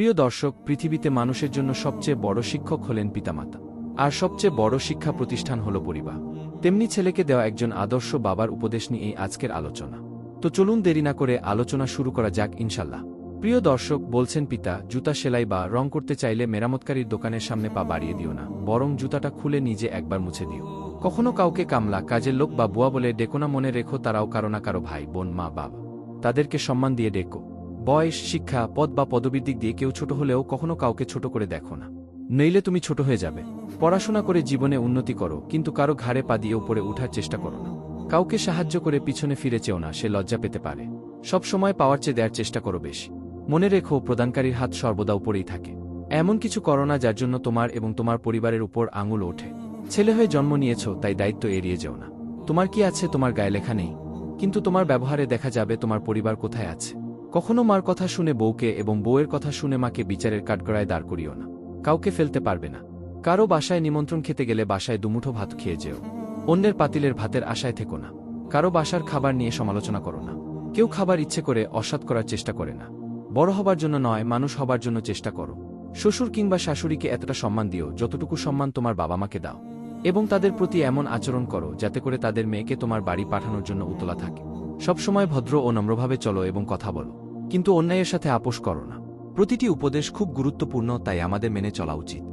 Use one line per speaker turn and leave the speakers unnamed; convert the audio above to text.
প্রিয় দর্শক, পৃথিবীতে মানুষের জন্য সবচেয়ে বড় শিক্ষক হলেন পিতামাতা। আর সবচেয়ে বড় শিক্ষা প্রতিষ্ঠান হল পরিবার। তেমনি ছেলেকে দেওয়া একজন আদর্শ বাবার উপদেশ নিয়ে এই আজকের আলোচনা। তো চলুন দেরি না করে আলোচনা শুরু করা যাক ইনশাল্লাহ প্রিয় দর্শক, বলছেন পিতা, জুতা সেলাই বা রং করতে চাইলে মেরামতকারীর দোকানের সামনে পা বাড়িয়ে দিও না, বরং জুতাটা খুলে নিজে একবার মুছে দিও। কখনো কাউকে কামলা, কাজের লোক বা বুয়া বলে ডেকো না মনে রেখো তারাও কারও না কারও ভাই, বোন, মা, বাবা। তাদেরকে সম্মান দিয়ে ডেকো। বয়স, শিক্ষা, পদ বা পদবীর দিক দিয়ে কেউ ছোট হলেও কখনো কাউকে ছোট করে দেখো না। নইলে তুমি ছোট হয়ে যাবে। পড়াশোনা করে জীবনে উন্নতি করো, কিন্তু কারও ঘাড়ে পা দিয়ে উপরে উঠার চেষ্টা করো না। কাউকে সাহায্য করে পিছনে ফিরে চেও না, সে লজ্জা পেতে পারে। সব সময় পাওয়ার চেয়ে দেওয়ার চেষ্টা করো বেশি। মনে রেখো, প্রদানকারীর হাত সর্বদা উপরেই থাকে। এমন কিছু করো না যার জন্য তোমার এবং তোমার পরিবারের উপর আঙুল ওঠে। ছেলে হয়ে জন্ম নিয়েছ, তাই দায়িত্ব এড়িয়ে যেও না। তোমার কি আছে, তোমার গায়ে লেখা নেই। কিন্তু তোমার ব্যবহারে দেখা যাবে তোমার পরিবার কোথায় আছে। কখনো মার কথা শুনে বউকে এবং বউয়ের কথা শুনে মাকে বিচারের কাঠগড়ায় দাঁড় করিও না। কাউকে ফেলতে পারবে না। কারও বাসায় নিমন্ত্রণ খেতে গেলে বাসায় দুমুঠো ভাত খেয়ে যেও। অন্যের পাতিলের ভাতের আশায় থেকো না। কারও বাসার খাবার নিয়ে সমালোচনা করো না। কেউ খাবার ইচ্ছে করে অসৎ করার চেষ্টা করে না। বড় হবার জন্য নয়, মানুষ হবার জন্য চেষ্টা করো। শ্বশুর কিংবা শাশুড়িকে এতটা সম্মান দিও যতটুকু সম্মান তোমার বাবা মাকে দাও। এবং তাদের প্রতি এমন আচরণ করো যাতে করে তাদের মেয়েকে তোমার বাড়ি পাঠানোর জন্য উতলা থাকে। সবসময় ভদ্র ও নম্রভাবে চলো এবং কথা বলো। কিন্তু অন্যায়ের সাথে আপোষ করো না। প্রতিটি উপদেশ খুব গুরুত্বপূর্ণ, তাই আমাদের মেনে চলা উচিত।